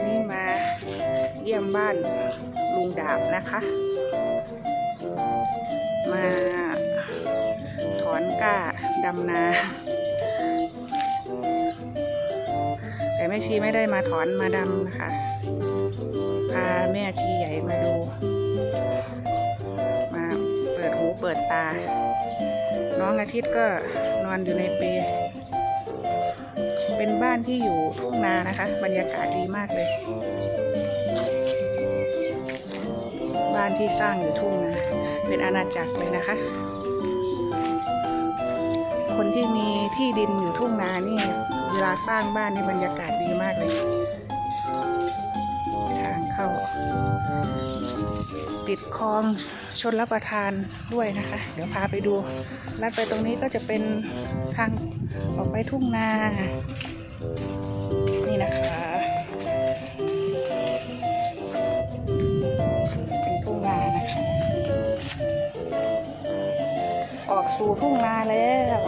นนี้มาเยี่ยมบ้านลุงดาบนะคะ มาถอนก้าดำนา แต่แม่ชีไม่ได้มาถอนมาดำนะคะพาแม่ชีใหญ่มาดู มาเปิดหูเปิดตา น้องอาทิตย์ก็นอนอยู่ในเปเป็นบ้านที่อยู่ทุ่งนานะคะ บรรยากาศดีมากเลย บ้านที่สร้างอยู่ทุ่งนาเป็นอาณาจักรเลยนะคะ คนที่มีที่ดินอยู่ทุ่งนานี่ เวลาสร้างบ้านนี่บรรยากาศดีมากเลย ทางเข้า ติดคลองชนรับประทานด้วยนะคะ เดี๋ยวพาไปดูลัดไปตรงนี้ก็จะเป็นทางออกไปทุ่งนา นี่นะคะเป็นทุ่งนานะคะ ออกสู่ทุ่งนาแล้ว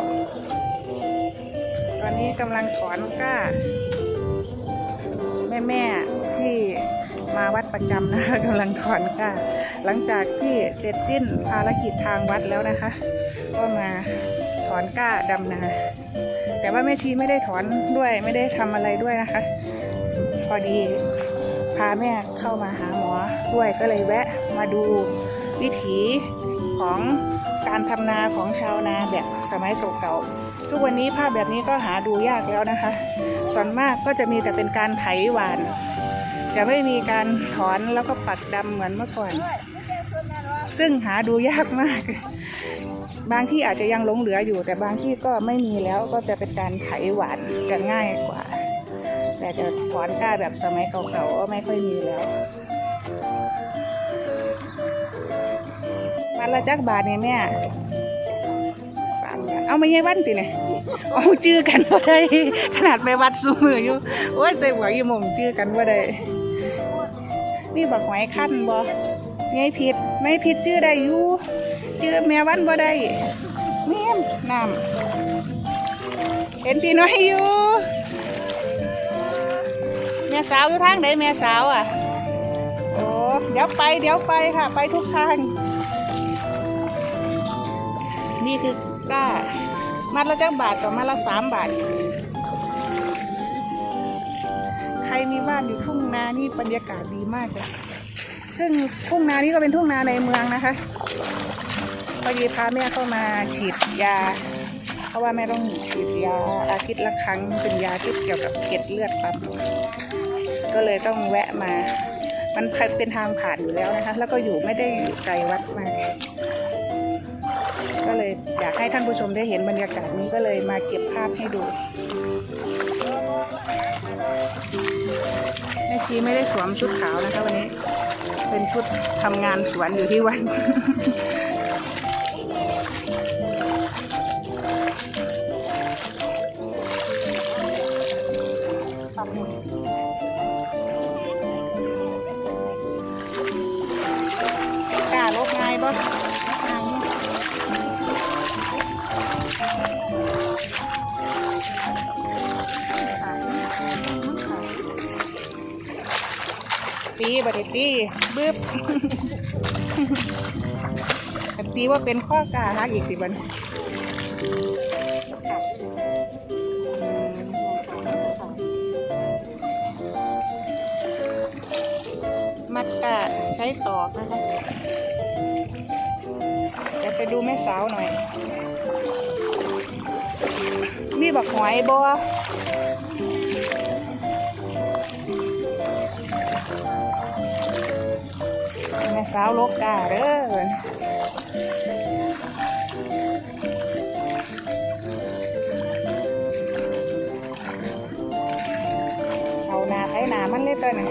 ตอนนี้กำลังถอนกล้า แม่ๆที่ มาวัดประจำนะคะกำลังถอนก้าหลังจากที่เสร็จสิ้นภารกิจทางวัดแล้วนะคะ ก็มาถอนก้าดำนาแต่ว่าแม่ชีไม่ได้ถอนด้วยไม่ได้ทำอะไรด้วยนะคะ พอดีพาแม่เข้ามาหาหมอด้วยก็เลยแวะมาดูวิถีของการทำนาของชาวนาแบบสมัยเก่าๆทุกวันนี้ภาพแบบนี้ก็หาดูยากแล้วนะคะ ส่วนมากก็จะมีแต่เป็นการไถหวาน จะไม่มีการถอนแล้วก็ปักดำเหมือนเมื่อก่อน ซึ่งหาดูยากมาก บางที่อาจจะยังหลงเหลืออยู่ แต่บางที่ก็ไม่มีแล้วก็จะเป็นการไถหวานจะง่ายกว่า แต่จะถอนกล้าแบบสมัยเก่าๆก็ไม่ค่อยมีแล้วมันละจักบาทเนี่ยแม่สามเอาไมาเยี่วันติเนี่ยเอาจื้อกันว่าได้ ขนาดไปวัดซูมืออยู่ โอ้ยใส่หัวยี่หมงจื้อกันว่าได้ นี่บักหอยขั้นบ่ไงผิดไม่ผิดจื้อได้อยู่จื้อแม่วันบ่ได้เมียนน้ำเห็นพี่น้อยอยู่ แม่สาวอยู่ทางไหนแม่สาวอะโอ้เดี๋ยวไปเดี๋ยวไปค่ะ ไปทุกทาง นี่คือก้ามัดละจักบาทกับมัดละสามบาท ใครมีบ้านอยู่ทุ่งนานี่บรรยากาศดีมากเลยซึ่งทุ่งนานี่ก็เป็นทุ่งนาในเมืองนะคะพอดีพาแม่เข้ามาฉีดยา เพราะว่าแม่ต้องฉีดยาอาทิตย์ละครั้งเป็นยาที่เกี่ยวกับเกล็ดเลือดต่ำก็เลยต้องแวะมา มันเป็นทางผ่านอยู่แล้วนะคะ แล้วก็อยู่ไม่ได้อยู่ไกลวัดมากก็เลยอยากให้ท่านผู้ชมได้เห็นบรรยากาศนี้ก็เลยมาเก็บภาพให้ดู แม่ชีไม่ได้สวมชุดขาวนะคะวันนี้ เป็นชุดทำงานสวนอยู่ที่วัด ตีบัดตีบึ๊บอันตีว่าเป็นข้อกาฮักอีกสิบันมัดกาใช้ตอกนะคะเดี๋ยวไปดูแม่สาวหน่อยนี่บักหอยบัว สาวโลกาเด้อเอาหนาไถหนามันเลยตัวนึง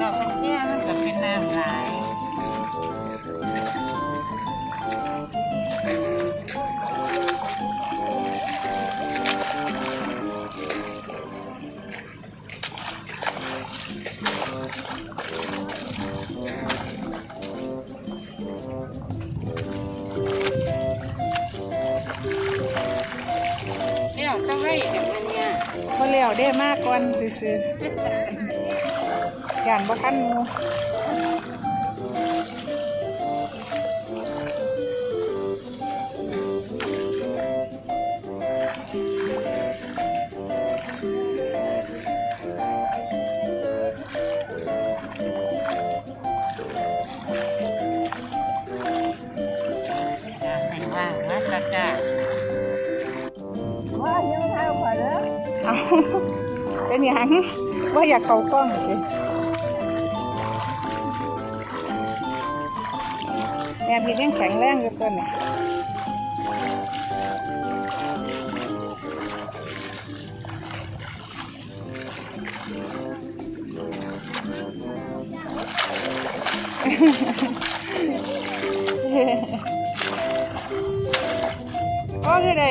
ดอกสักแก่มันก็เป็นน้ำลาย ย่านบ่ทันหมู่จ้าแต่งว่านะจ้าจ้า ว่าอยากเขากล้องสิแม่พี่ยังแข็งแรงอยู่ต้นเนี่ยก็คือได้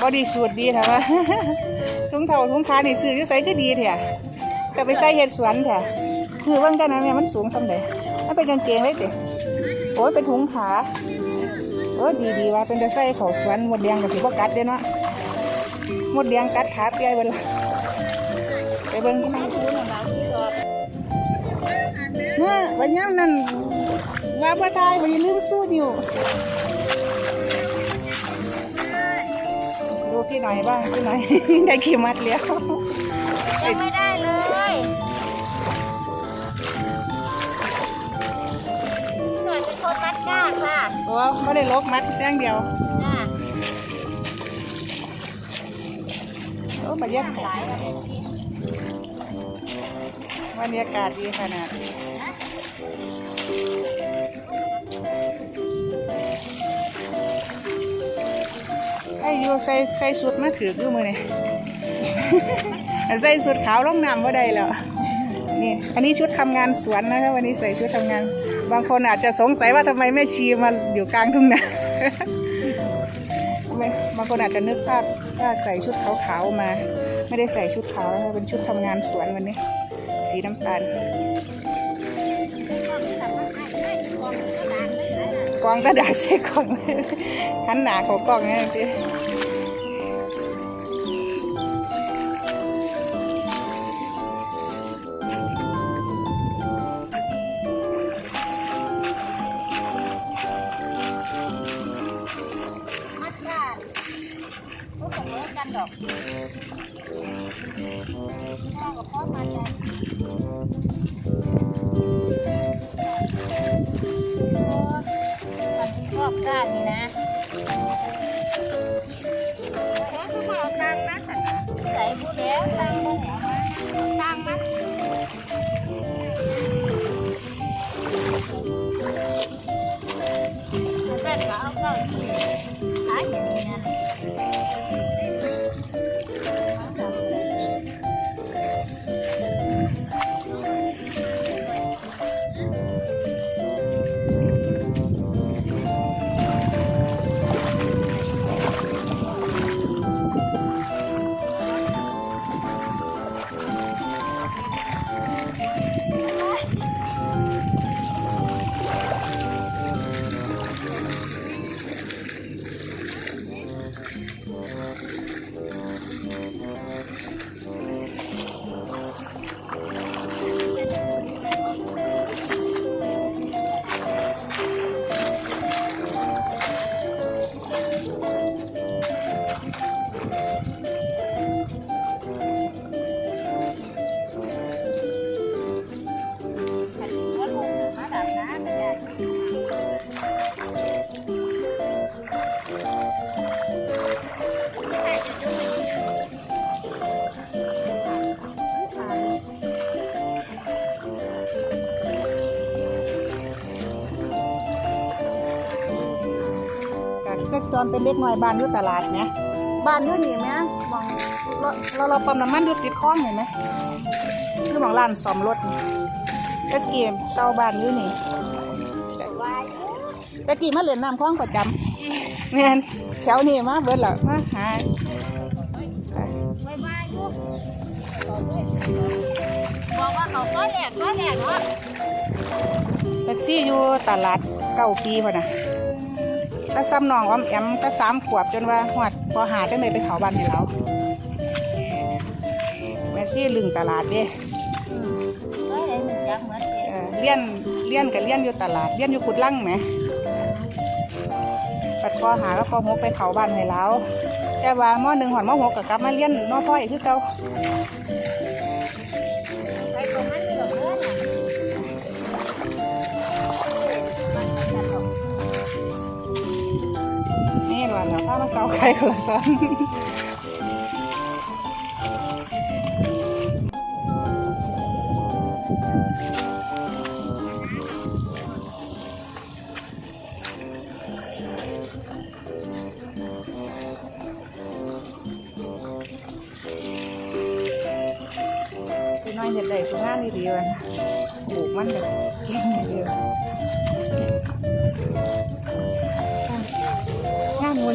บอดีสูทดีแถวว่า ถุงเท้าถุงขานี่ซื้ออยู่ใส่ก็ดีแถะแต่ไปใส่เห็ดสวนแถะคือว่างกันนะแม่มันสูงสำเร็จมันเป็นกางเกงเลยสิโอ้ยเป็นถุงขาโอ้ยดีดีว่าเป็นจะใส่เขาสวนหมดแดงกับสิบกัดเด้เนาะหมดแดงกัดขาเปียเวลาไปเบิ่งที่นั่นเนี่ยวันนี้นั่นว่าบ่ตายวันนี้ลืมสู้อยู่ พี่หน่อยบ้างพี่หน่อย ได้กี่มัดแล้วยังไม่ได้เลยหน่อยเป็นคนมัดก้าค่ะโอ้ไม่ได้ลบมัดแค่งเดียวจ้าโอ้บรรยากาศยแล้วเป็นที่บรรยากาศดีขนาดนี้ อยูใส่ใส่สุดมาถืออยู่มือนี่ ใส่สุดขาวล่องน้ำว่าได้แล้วนี่อันนี้ชุดทำงานสวนนะคะวันนี้ใส่ชุดทำงาน บางคนอาจจะสงสัยว่าทำไมแม่ชีมาอยู่กลางทุ่งนาไมบางคนอาจจะนึกภาพว่าใส่ชุดขาวๆมา ไม่ได้ใส่ชุดขาวนะคะเป็นชุดทำงานสวนวันนี้ สีน้ำตาลกองกระดาษใส่กล่องหันหนาของกล่องนี่ ดอกพ่อกับพ่อมาแล้ว ขั ก็ตอนเป็นเด็กน้อยบ้านอยู่ตลาดเนี่ยบ้านอยู่นี่ไหมมองเราเราเราปั๊มน้ำมันอยู่ติดคลองเห็นไหมคือมองร้านซ่อมรถนี่ตะกี้เศร้าบ้านอยู่นี่วายตะกี้มาเล่นน้ำคลองประจำแม่นแถวนี้มาเบิดและมาหาไว้วายอยู่บอกว่าเขาก็แหลกก็แหลกเนาะแท็กซี่อยู่ตลาดเก้าปีพอนะ ถ้าซ้ำน้องออมแอมก็สามขวบจนว่าหอดพอหาจังเลยไปเขาบ้านให้เราแม่ซี่ลึงตลาดเด้เฮ้ยไอ้หนึ่งยักษ์เหมือนเดิเอมอเลี้ยนเลี้ยนกับเลี้ยนอยู่ตลาดเลี้ยนอยู่กุดลั่งไหมปัดพอหาก็พอหกไปเขาบ้านให้เราแต่ว่าหม้อหนึ่งหอนหม้อหกกับกลับมาเลี้ยนหม้อพ่ออีกคือเก่า หลานเราถ้ามาเสาไข่ค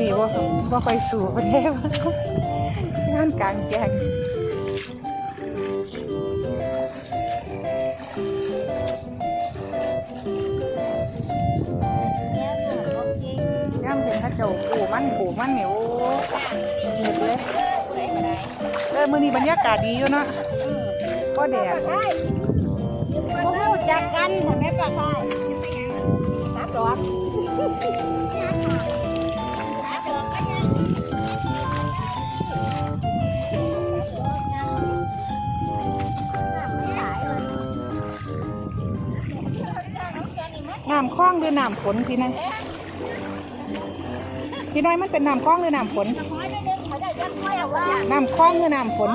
นี้ว่าว่าว่าค่อยสู่ประเทศงานกลางแจ้งเนี่ยเหมือนรถจริงย่ำเห็นเข้าเจ้าปลูกมันปูมันเนี่ยโอ้เห็ดเลยเออมื้อนี้บรรยากาศดีอยู่เนาะก็แดดใช่พวกรู้จักกันเห็นไหมป้าชายตัดดอกำคลองหรือน้ำฝนพี่นายพี่นายมันเป็นน้ำคลองหรือน้ำฝนน้ำคลองหรือน้ำฝน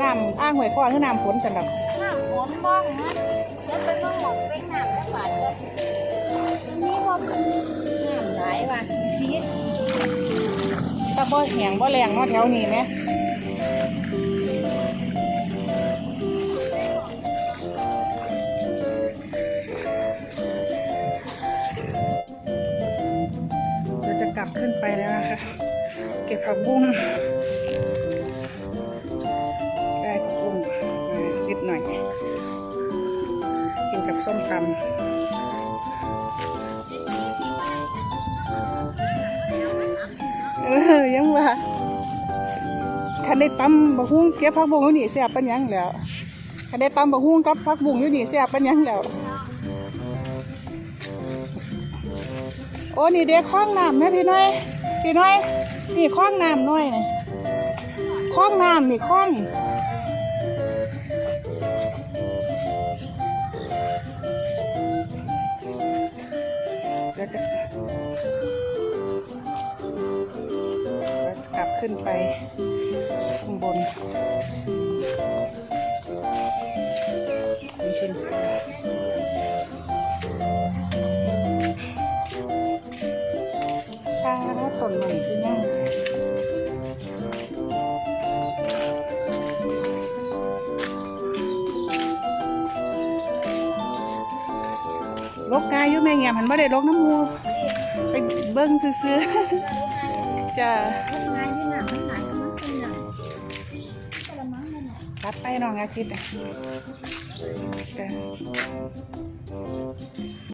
น้ำอ้างหวยคลองหรือน้ำฝนสำหรับน้ำฝนบ้องนะเดี๋ยวไปบ้องหมดเป็นน้ำจังหวัดเลยอันนี้บ่เป็นน้ำไหลว่ะชีสตะบ่แหงบ่แรงเนาะแถวนี้ไหม ผักบุ้งได้ผักบุ้งมานิดหน่อย กินกับส้มตำเออยังว่าคันได้ตำบักฮุ้งเก็บผักบุ้งอยู่นี่แซ่บปันหยังแล้วคันได้ตำบักฮุ้งกับผักบุ้งอยู่นี่แซ่บปันหยังแล้วโอ้นี่เด็กคล้องน้ำแม่พี่น้อยพี่น้อย นี่คล้องน้ำน้อยนี่คล้องน้ำนี่คล้องเดี๋ยวจะกลับขึ้นไปข้างบนมีชินไฟชาต้นใหม่ที่นั่ อยู่แม่เงียมหันมาได้ลกน้ำมูไปเบิ้งซื้อๆจะงานที่หนักมันหนักกระมังมันหนักรับไปน้องอาทิตย์อะจ้ะ